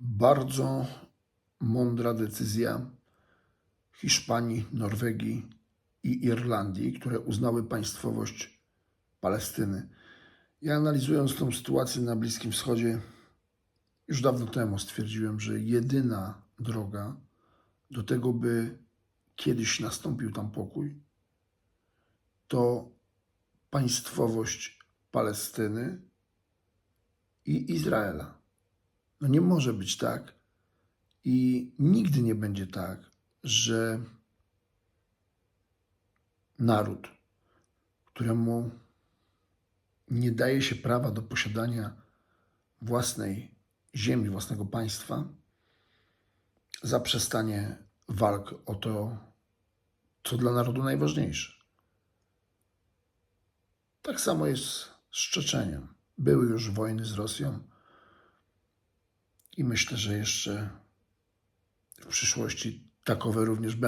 bardzo mądra decyzja Hiszpanii, Norwegii i Irlandii, które uznały państwowość Palestyny. Ja analizując tą sytuację na Bliskim Wschodzie, już dawno temu stwierdziłem, że jedyna droga do tego, by kiedyś nastąpił tam pokój, to państwowość Palestyny i Izraela. No nie może być tak i nigdy nie będzie tak, że naród, któremu nie daje się prawa do posiadania własnej ziemi, własnego państwa, zaprzestanie walk o to, co dla narodu najważniejsze. Tak samo jest z Czeczeniem. Były już wojny z Rosją i myślę, że jeszcze w przyszłości takowe również będą.